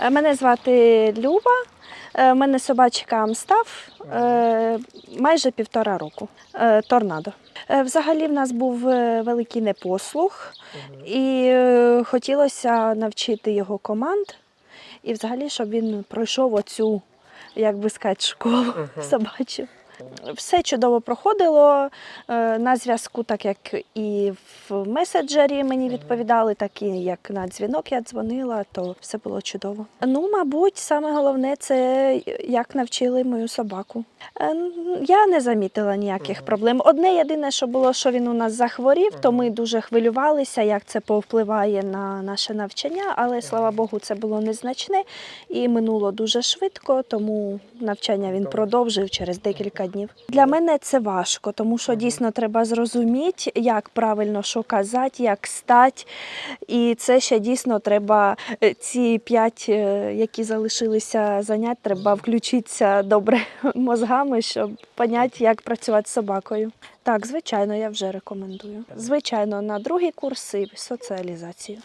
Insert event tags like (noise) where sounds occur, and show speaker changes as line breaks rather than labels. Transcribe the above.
Е, Мене звати Люба. Е, У мене собачка Амстав е, майже півтора року. Е, Торнадо. Е, Взагалі в нас був е, великий непослух, і е, хотілося навчити його команд, і взагалі, щоб він пройшов оцю, як би сказати, школу собачу. Все чудово проходило е, на зв'язку, так як і в меседжері мені відповідали, так і як на дзвінок я дзвонила, то все було чудово. Ну, мабуть, саме головне це як навчили мою собаку. Е, Я не замітила ніяких проблем. Одне єдине, що було, що він у нас захворів, то ми дуже хвилювалися, як це повпливає на наше навчання, але слава Богу, це було незначне і минуло дуже швидко, тому навчання він продовжив через декілька днів. Для мене це важко, тому що дійсно треба зрозуміти, як правильно що казати, як стати. І це ще дійсно треба е, ці п'ять, е, які залишилися занять, треба включитися добре (laughs) мозгами, щоб поняти, як працювати з собакою. Так, звичайно, я вже рекомендую. Звичайно, на другі курси соціалізацію.